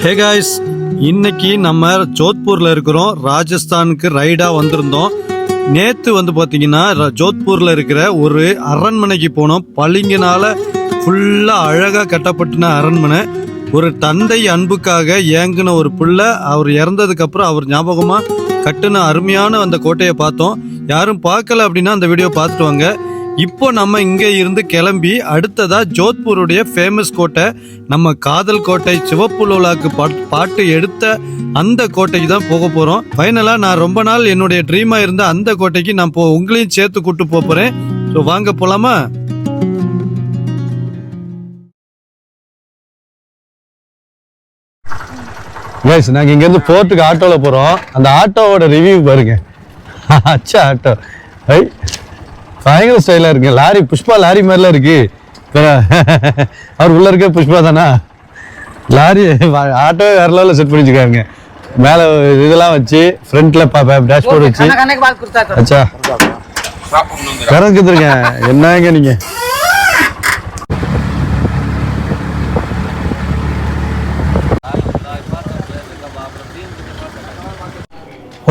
Hey guys இன்னைக்கு நம்ம ஜோத்பூர்ல இருக்கிறோம். ராஜஸ்தானுக்கு ரைடா வந்திருந்தோம். நேத்து வந்து பாத்தீங்கன்னா ர- ஜோத்பூர்ல இருக்கிற ஒரு அரண்மனைக்கு போனோம். பளிங்கினால ஃபுல்லா அழகா கட்டப்பட்டின அரண்மனை. ஒரு தந்தை அன்புக்காக ஏங்கின ஒரு பிள்ளை அவர் இறந்ததுக்கு அப்புறம் அவர் ஞாபகமா கட்டுன அருமையான அந்த கோட்டையை பார்த்தோம். யாரும் பார்க்கல அப்படின்னா அந்த வீடியோ பார்த்துட்டு வாங்க. இப்போ நம்ம இங்கே இருந்து கிளம்பி அடுத்ததா ஜோத்பூருடைய ஃபேமஸ் கோட்டை நம்ம காதல் கோட்டை சிவப்பு லோலாக்கு பாட்டு எடுத்த அந்த கோட்டைக்கு தான் போக போறோம். ஃபைனலா நான் ரொம்ப நாள் என்னுடைய ட்ரீமா இருந்த அந்த கோட்டைக்கு நான் போ உங்களையும் சேர்த்து கூட்டு போகிறேன் போறேன். ஸோ வாங்க போலாமா? கைஸ் நாங்கள் இங்கேருந்து போர்ட்டுக்கு ஆட்டோவில் போகிறோம் அந்த ஆட்டோவோட ரிவ்யூ பாருங்க. அச்சா ஆட்டோ. ஐ பயங்கர ஸ்டைலாக இருக்கு. லாரி புஷ்பா லாரி மாதிரிலாம் இருக்கு. அவர் உள்ள இருக்க புஷ்பா தானா? லாரி ஆட்டோ வேற லெவலில் செட் பண்ணி வச்சுக்காருங்க மேலே இதெல்லாம் வச்சு ஃப்ரண்ட்ல டேஷ்போர்ட் வச்சு. அச்சா. கறந்துருங்க என்னங்க நீங்க?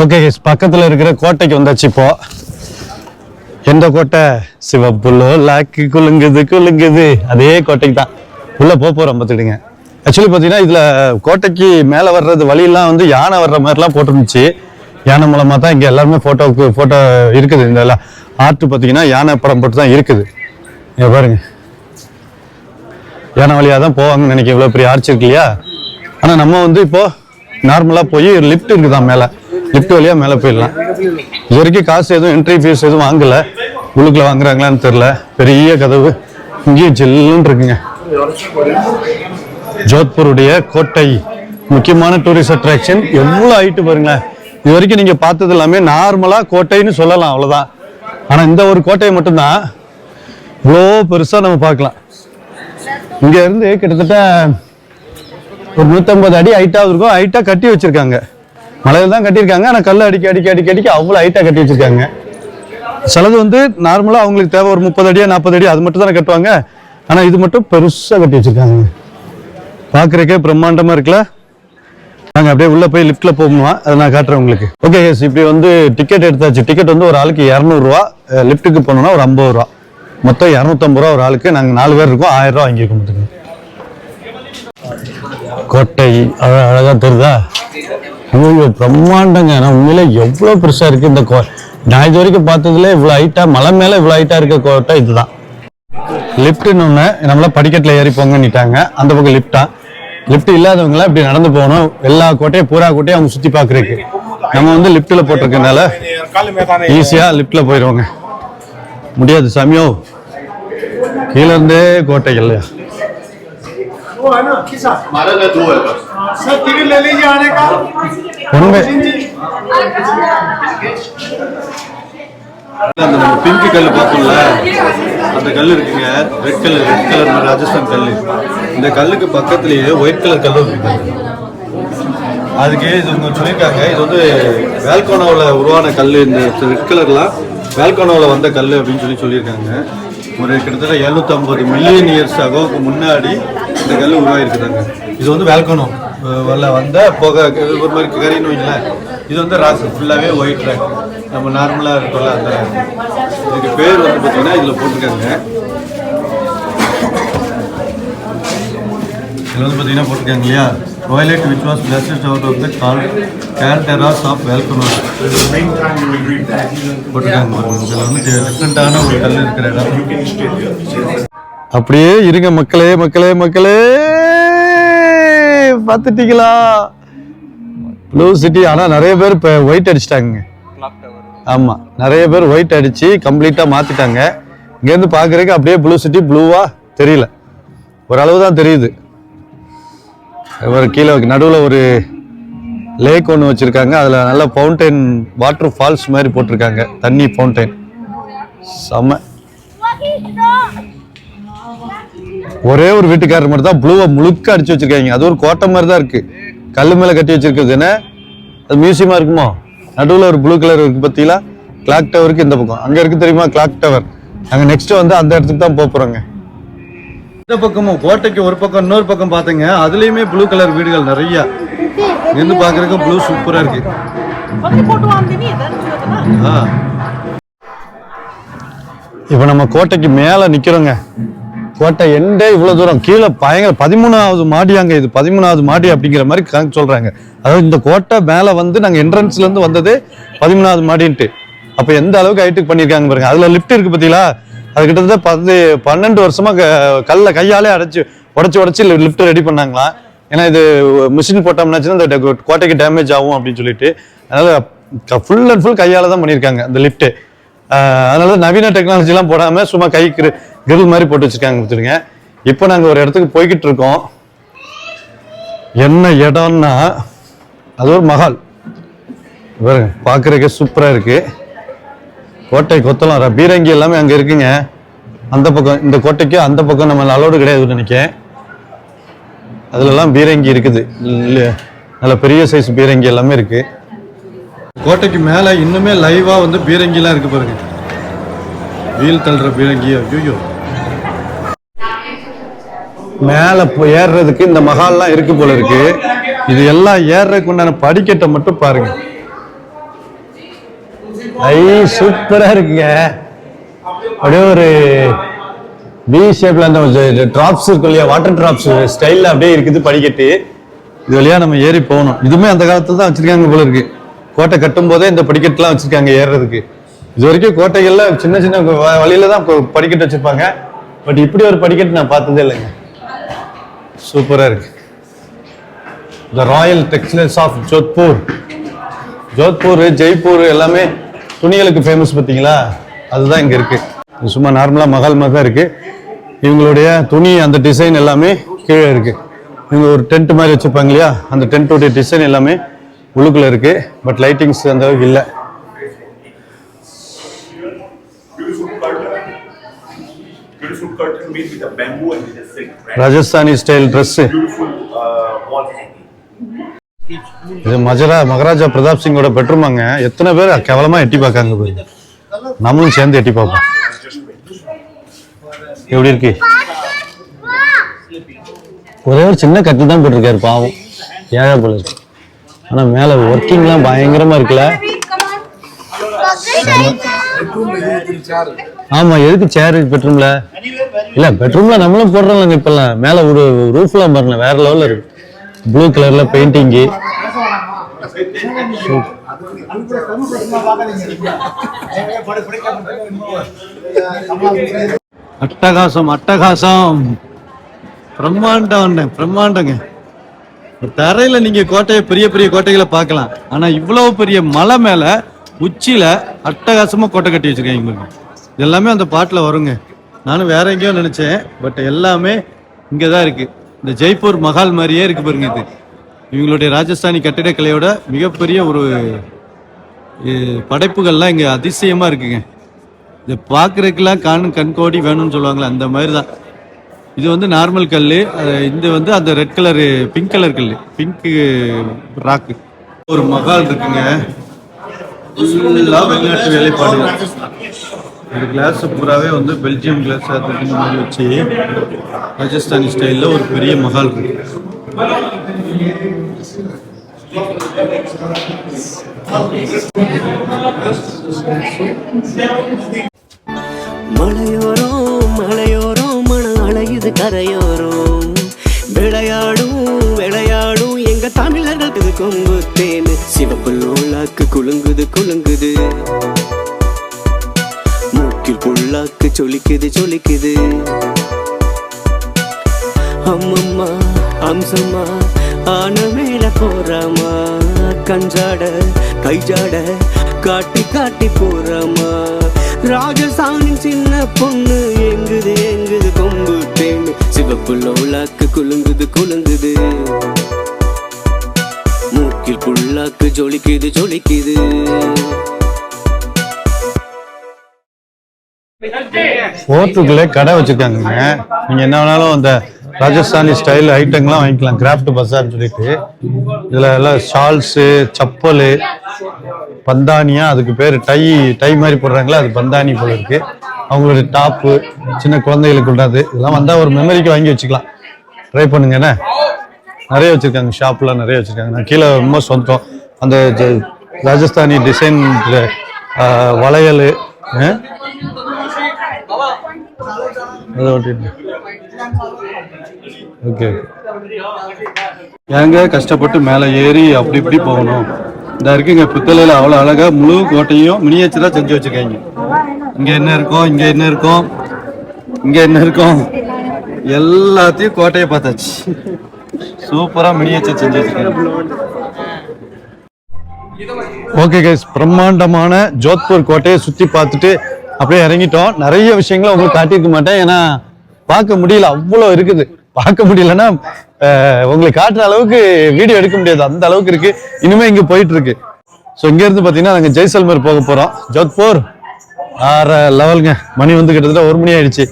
ஓகே பக்கத்தில் இருக்கிற கோட்டைக்கு வந்தாச்சு இப்போது எந்த கோட்டை? சிவப்புள்ளோ லாக்கு குலுங்குது குலுங்குது. அதே கோட்டைக்கு தான். உள்ளே போக போகிறோம் பார்த்துடுங்க ஆக்சுவலி பார்த்தீங்கன்னா இதில் கோட்டைக்கு மேலே வர்றது வழியெல்லாம் வந்து யானை வர்ற மாதிரிலாம் போட்டுருந்துச்சு. யானை மூலமாக தான் இங்கே எல்லாருமே ஃபோட்டோவுக்கு ஃபோட்டோ இருக்குது. இந்த ஆர்ட் பார்த்தீங்கன்னா யானை படம் போட்டு தான் இருக்குது. இங்கே பாருங்க. யானை வழியாக தான் போவாங்கன்னு நினைக்கிறேன். இவ்வளோ பெரிய ஆர்ச் இருக்கு இல்லையா? ஆனால் நம்ம வந்து இப்போது நார்மலாக போய் லிஃப்ட் இருக்குதான் மேலே? லிஃப்ட் வழியாக மேலே போயிடலாம். இது வரைக்கும் காசு எதுவும் என்ட்ரி ஃபீஸ் எதுவும் வாங்கலை. உள்ளுக்குள்ள வாங்குறாங்களான்னு தெரில பெரிய கதவு. இங்கேயும் ஜில்லுன்னு இருக்குங்க. ஜோத்பூருடைய கோட்டை. முக்கியமான டூரிஸ்ட் அட்ராக்ஷன் எவ்வளோ ஹைட்டு பாருங்களேன். இது வரைக்கும் நீங்கள் பார்த்தது எல்லாமே நார்மலாக கோட்டைன்னு சொல்லலாம் அவ்வளோதான் ஆனால் இந்த ஒரு கோட்டையை மட்டும்தான் இவ்வளோ பெருசாக நம்ம பார்க்கலாம். இங்கேருந்து கிட்டத்தட்ட ஒரு நூற்றம்பது அடி ஹைட்டாக இருக்கும் ஹைட்டாக கட்டி வச்சுருக்காங்க. மலையில் தான் கட்டியிருக்காங்க ஆனால் கல் அடிக்க அடிக்க அடிக்க அடிக்க அவ்வளோ ஹைட்டாக கட்டி வச்சிருக்காங்க. சிலது வந்து நார்மலாக அவங்களுக்கு தேவை ஒரு முப்பது அடியா நாற்பது அடி அது மட்டும் தானே கட்டுவாங்க. ஆனால் இது மட்டும் பெருசாக கட்டி வச்சுருக்காங்க. பார்க்குறக்கே பிரம்மாண்டமாக இருக்குல்ல? நாங்கள் அப்படியே உள்ளே போய் லிஃப்ட்டில் போகணுமா? அதை நான் காட்டுறேன் உங்களுக்கு. ஓகே எஸ் இப்படி வந்து டிக்கெட் எடுத்தாச்சு. டிக்கெட் வந்து ஒரு ஆளுக்கு இரநூறுவா லிஃப்ட்டுக்கு போகணுன்னா ஒரு ஐம்பது ரூபா. மொத்தம் இரநூத்தம்பது ரூபா ஒரு ஆளுக்கு நாங்கள் நாலு பேர் இருக்கோம் ஆயிரம் ரூபா வாங்கியிருக்கோம். பார்த்துக்கோங்க கோட்டை அழகாக தெரியுதா? ஐயோ பிரம்மாண்டங்க. நான் உண்மையிலே எவ்வளோ பெருசாக இருக்குது இந்த கோ நான் இது வரைக்கும் பார்த்ததுல இவ்வளோ ஹைட்டாக மலை மேலே இவ்வளோ ஹைட்டாக இருக்க கோட்டை இதுதான். லிஃப்ட்டுன்னு ஒன்று படிக்கட்டில் ஏறி போங்கன்னிட்டாங்க. அந்த பக்கம் லிஃப்டா லிஃப்ட் இல்லாதவங்களாம் இப்படி நடந்து போகணும். எல்லா கோட்டையும் பூரா கோட்டையும் அவங்க சுற்றி பார்க்குறதுக்கு. நம்ம வந்து லிஃப்ட்டில் போட்டிருக்கனால ஈஸியாக லிஃப்ட்டில் போயிடுவாங்க முடியாது சாமியோ. கீழே இருந்தே கோட்டை இல்லையா? वो है ना किसा हमारा का दो है बस सर टिकट ले लीजिए आने का ஒன்று அந்த நம்ம பிங்க் கல் பார்த்தோம்ல அந்த கல் இருக்குங்க red colour red colour Rajasthan கல் இந்த கல்லுக்கு பக்கத்துலயே ஒயிட் கலர் கல்லும் இருக்கு அதுக்கு இது இவங்க சொல்லியிருக்காங்க இது வந்து வேல்கோனோவில் உருவான கல் இந்த ரெட் கலர்லாம் வேல்கோனோவில் வந்த கல் அப்படின்னு சொல்லி சொல்லியிருக்காங்க ஒரு கிட்டத்தட்ட 750 மில்லியன் இயர்ஸ் அகோவுக்கு முன்னாடி இந்த கல் உருவாகிருக்குதாங்க இது வந்து வேல்கனோ. வரல வந்த புகை ஒரு மாதிரி கரின்னு வைங்களேன் இது வந்து ராசு ஃபுல்லாகவே ஒயிட் ரேக் நம்ம நார்மலாக இருக்கோம்ல அந்த இதுக்கு பேர் வந்து பார்த்தீங்கன்னா இதில் போட்டிருக்காங்க. இதில் வந்து பார்த்தீங்கன்னா போட்டிருக்காங்க இல்லையா? Toilet which was blasted out of the car calderas of volcano போட்டிருக்காங்க இதில் வந்து டிஃப்ரெண்ட்டான ஒரு கல் இருக்கிற இடம். அப்படியே இருங்க மக்களே மக்களே மக்களே. பார்த்துட்டீங்களா? ப்ளூ சிட்டி ஆனால் நிறைய பேர் இப்போ ஒயிட் அடிச்சிட்டாங்க. ஆமாம் நிறைய பேர் ஒயிட் அடித்து கம்ப்ளீட்டாக மாற்றிட்டாங்க இங்கேருந்து பார்க்குறதுக்கு அப்படியே ப்ளூ சிட்டி ப்ளூவாக தெரியல. ஓரளவு தான் தெரியுது. ஒரு கீழே நடுவில் ஒரு லேக் ஒன்று வச்சுருக்காங்க. அதில் நல்ல ஃபவுண்டைன் வாட்டர் ஃபால்ஸ் மாதிரி போட்டிருக்காங்க. தண்ணி ஃபவுண்டைன் செம்ம ஒரே ஒரு வீட்டுக்காரர் மட்டும் தான் ப்ளூவை முழுக்க அடிச்சு வச்சிருக்காங்க. அது ஒரு கோட்டை மாதிரி தான் இருக்கு. கல்லு மேல கட்டி வச்சிருக்குது என்ன? அது மியூசியமா இருக்குமோ? நடுவில் ஒரு ப்ளூ கலர் இருக்கு பார்த்தீங்களா கிளாக் டவருக்கு இந்த பக்கம். அங்க இருக்கு தெரியுமா? கிளாக் டவர் நாங்க நெக்ஸ்ட் வந்து அந்த இடத்துக்கு தான் போக போறோங்க. இந்த பக்கமும் கோட்டைக்கு ஒரு பக்கம் இன்னொரு பக்கம் பார்த்தீங்க அதுலயுமே ப்ளூ கலர் வீடுகள் நிறைய. இருந்து பாக்குறதுக்கு ப்ளூ சூப்பரா இருக்கு. இப்போ நம்ம கோட்டைக்கு மேலே நிற்கிறோங்க கோட்டை எண்டே இவ்வளோ தூரம். கீழே பயங்கர பதிமூணாவது மாடி அங்கே இது பதிமூணாவது மாடி அப்படிங்கிற மாதிரி கணக்கு சொல்கிறாங்க அதாவது இந்த கோட்டை மேலே வந்து நாங்கள் என்ட்ரன்ஸ்லேருந்து வந்தது பதிமூணாவது மாடின்ட்டு. அப்போ எந்த அளவுக்கு ஹைட்டுக்கு பண்ணியிருக்காங்க பாருங்க. அதில் லிஃப்ட் இருக்குது பார்த்தீங்களா அது கிட்டத்தட்ட பத்து பன்னெண்டு வருஷமாக கல்லை கையாலே அடைச்சி உடச்சி உடச்சி லிஃப்ட் ரெடி பண்ணாங்களாம் ஏன்னா இது மிஷின் போட்டோம்னாச்சுன்னா இந்த கோட்டைக்கு டேமேஜ் ஆகும் அப்படின்னு சொல்லிட்டு. அதனால் ஃபுல் அண்ட் ஃபுல் கையால் தான் பண்ணியிருக்காங்க இந்த லிஃப்ட்டு அதனால நவீன டெக்னாலஜிலாம் போடாம சும்மா கை கிரில் மாதிரி போட்டு வச்சிருக்காங்க கொடுத்துருங்க இப்போ நாங்கள் ஒரு இடத்துக்கு போய்கிட்டு இருக்கோம். என்ன இடம்னா அது ஒரு மஹால். பாருங்க பார்க்குறதுக்கு சூப்பராக இருக்கு. கோட்டை கொத்தலாம் பீரங்கி எல்லாமே அங்கே இருக்குங்க. அந்த பக்கம் இந்த கோட்டைக்கு அந்த பக்கம் நம்ம அலோடு கிடையாதுன்னு நினைக்கிறேன். அதுலலாம் பீரங்கி இருக்குது. நல்ல பெரிய சைஸ் பீரங்கி எல்லாமே இருக்கு. கோட்டைக்கு மேலே இன்னுமே லைவாக வந்து பீரங்கிலாம் இருக்கு பாருங்க. வீல் தள்ளுற பீரங்கி ஐயோ மேலே ஏறுறதுக்கு இந்த மகால்லாம் இருக்கு போல இருக்கு. இது எல்லாம் ஏறுறதுக்கு உண்டான படிக்கட்டை மட்டும் பாருங்க. ஐ சூப்பராக இருக்குங்க. அப்படியே ஒரு பி ஷேப்ல அந்த டிராப்ஸ் இருக்கு இல்லையா? வாட்டர் டிராப்ஸ் ஸ்டைலில் அப்படியே இருக்குது படிக்கட்டு. இது வழியா நம்ம ஏறி போகணும். இதுவுமே அந்த காலத்தில் தான் வச்சிருக்காங்க போல இருக்குது கோட்டை கட்டும் போதே இந்த படிக்கட்டுலாம் வச்சிருக்காங்க ஏறுறதுக்கு. இது வரைக்கும் கோட்டைகள்ல சின்ன சின்ன வ- வழியில தான் படிக்கட்டு வச்சிருப்பாங்க. பட் இப்படி ஒரு படிக்கட்டு நான் பார்த்ததே இல்லைங்க. சூப்பரா இருக்கு. The royal textiles of Jodhpur Jodhpur Jaipur எல்லாமே துணிகளுக்கு ஃபேமஸ் பார்த்தீங்களா? அதுதான் இங்கே இருக்குது சும்மா நார்மலாக மகால் மாதிரி தான் இருக்கு. இவங்களுடைய துணி அந்த டிசைன் எல்லாமே கீழே இருக்கு. இவங்க ஒரு டென்ட் மாதிரி வச்சுருப்பாங்க இல்லையா? அந்த டென்ட்டுடைய டிசைன் எல்லாமே உள்ளுக்குள்ள இருக்கு பட் லைட்டிங்ஸ் அந்த அளவுக்கு இல்லை. ராஜஸ்தானி ஸ்டைல் ட்ரெஸ்ஸு இது மஜரா மகாராஜா பிரதாப் சிங்கோட பெட்ரூமாங்க எத்தனை பேர் கேவலமா எட்டி பார்க்காங்க போய் நம்மளும் சேர்ந்து எட்டி பார்ப்போம். எப்படி இருக்கு? ஒரே ஒரு சின்ன கட்டு தான் போட்டிருக்காரு பாவம். ஏழை போல இருக்கு. ஆனா மேல ஒர்க்கிங்லாம் பயங்கரமா இருக்குல்ல? ஆமா எதுக்கு சேர் பெட்ரூம்ல இல்ல பெட்ரூம்ல நம்மளும் போடுறோம்ல இப்பெல்லாம். மேல ஒரு ரூஃப்லாம் பாருங்க வேற லெவல்ல இருக்கு. ப்ளூ கலர்ல பெயிண்டிங்கு அட்டகாசம் அட்டகாசம். பிரம்மாண்டம் பிரம்மாண்டங்க. தரையில நீங்க கோட்டையை பெரிய பெரிய கோட்டைகளை பார்க்கலாம். ஆனா இவ்வளவு பெரிய மலை மேல உச்சியில அட்டகாசமா கோட்டை கட்டி வச்சிருக்காங்க பாருங்க. எல்லாமே அந்த பாட்டுல வருங்க. நானும் வேற எங்கேயோ நினைச்சேன். பட் எல்லாமே இங்கதான் இருக்கு. இந்த ஜெய்ப்பூர் மஹால் மாதிரியே இருக்கு பாருங்க இது. இவங்களுடைய ராஜஸ்தானி கட்டிடக்கலையோட மிகப்பெரிய ஒரு படைப்புகள்லாம் இங்க அதிசயமா இருக்குங்க. இதை பார்க்குறதுக்கெல்லாம் கண் கண்கோடி வேணும்னு சொல்லுவாங்களே அந்த மாதிரி தான் இது வந்து நார்மல் கல் இது வந்து அந்த ரெட் கலரு பிங்க் கலர் கல் பிங்க் ராக்கு ஒரு மகால் இருக்குங்க. ஃபுல்லாக வெளிநாட்டு வேலைப்பாடு. இந்த கிளாஸ் பூராவே வந்து பெல்ஜியம் கிளாஸ் அதுக்கு மாதிரி வச்சு ராஜஸ்தானி ஸ்டைலில் ஒரு பெரிய மகால் இருக்கு. மலையோ கரையோரம். விளையாடும் விளையாடும் எங்க தமிழர்களுக்கு கொங்கு தேனு. சிவப்பு குலுங்குது குலுங்குது. மூக்கில் புல்லாக்கு சொலிக்குது சொலிக்குது. அம்மம்மா அம்சம்மா ஆன மேல போறாமா கஞ்சாட கைஜாட காட்டி காட்டி போறாமா ராஜசானின் சின்ன பொண்ணு எங்குது எங்குது கொம்பு தேனு. சிவப்புள்ள உலாக்கு குலுங்குது குலுங்குது. மூக்கில் புல்லாக்கு ஜொலிக்குது ஜொலிக்குது. போத்துக்குள்ளே கடை வச்சுருக்காங்க நீங்கள் என்ன வேணாலும் அந்த ராஜஸ்தானி ஸ்டைல் ஐட்டங்கள்லாம் வாங்கிக்கலாம். கிராஃப்ட் பஸார்னு சொல்லிட்டு. இதில் எல்லாம் ஷால்ஸு சப்பல் பந்தானியா அதுக்கு பேர் டை டை மாதிரி போடுறாங்களா அது பந்தானி போல இருக்கு. அவங்களுடைய டாப்பு சின்ன குழந்தைகளுக்கு உள்ளது. இதெல்லாம் வந்தால் ஒரு மெமரிக்கு வாங்கி வச்சுக்கலாம். ட்ரை பண்ணுங்க என்ன? நிறைய வச்சுருக்காங்க ஷாப்லாம் நிறைய வச்சுருக்காங்க. நான் கீழே ரொம்ப சொந்தம். அந்த ராஜஸ்தானி டிசைன் வளையல் ஓகே ஏங்க கஷ்டப்பட்டு மேலே ஏறி அப்படி இப்படி போகணும். இந்த இருக்குங்க புத்தலையில் அவ்வளோ அழகாக முழு கோட்டையும் மினியேச்சராக செஞ்சு வச்சுருக்காங்க. இங்கே என்ன இருக்கும் இங்கே என்ன இருக்கும் இங்கே என்ன இருக்கும் எல்லாத்தையும் கோட்டையை பார்த்தாச்சு. சூப்பராக மினியேச்சர் செஞ்சு வச்சுருக்காங்க. ஓகே கைஸ் பிரம்மாண்டமான ஜோத்பூர் கோட்டையை சுற்றி பார்த்துட்டு அப்படியே இறங்கிட்டோம். நிறைய விஷயங்களை உங்களுக்கு காட்டியிருக்க மாட்டேன். ஏன்னா பார்க்க முடியல. அவ்வளோ இருக்குது. பார்க்க முடியலன்னா உங்களை உங்களுக்கு காட்டுற அளவுக்கு வீடியோ எடுக்க முடியாது. அந்த அளவுக்கு இருக்கு. இனிமே இங்க போயிட்டு இருக்கு. ஸோ இங்க இருந்து பார்த்தீங்கன்னா நாங்கள் ஜெய்சல்மர் போக போறோம். ஜோத்பூர். ஆறு லெவலுங்க. மணி வந்து கிட்டத்தட்ட ஒரு மணி ஆயிடுச்சு.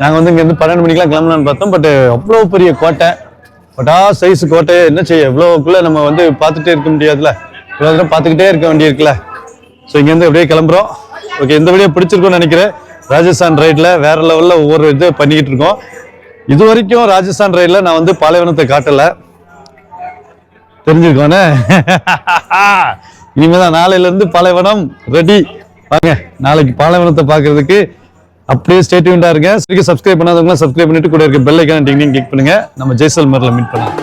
நாங்கள் வந்து இங்கேருந்து பன்னெண்டு மணிக்கெல்லாம் கிளம்பலான்னு பார்த்தோம். பட் அவ்வளோ பெரிய கோட்டை. பட்டா சைஸ் கோட்டையை என்ன செய்ய எவ்வளோக்குள்ளே நம்ம வந்து பார்த்துட்டே இருக்க முடியாதுல்ல. இவ்வளோ தூரம் பார்த்துக்கிட்டே இருக்க வேண்டியிருக்குல்ல. ஸோ இங்கேருந்து அப்படியே கிளம்புறோம். ஓகே இந்த வீடியோ பிடிச்சிருக்கும்னு நினைக்கிறேன். ராஜஸ்தான் ரைட்டில் வேற லெவலில் ஒவ்வொரு இது பண்ணிக்கிட்டு இருக்கோம். இது வரைக்கும் ராஜஸ்தான் ரயில்ல நான் வந்து பாலைவனத்தை காட்டலை. தெரிஞ்சிருக்கோனே? இனிமேதான் நாளையில இருந்து பாலைவனம் ரெடி வாங்க நாளைக்கு பாலைவனத்தை பார்க்கறதுக்கு அப்படியே ஸ்டேட்யூண்டா இருங்க. சப்ஸ்கிரைப் பண்ணாதவங்க சப்ஸ்கிரைப் பண்ணிட்டு கூட இருக்க பெல் ஐக்கான டிங் கிளிக் பண்ணுங்க. நம்ம ஜெய்சல்மர்ல மீட் பண்ணலாம்.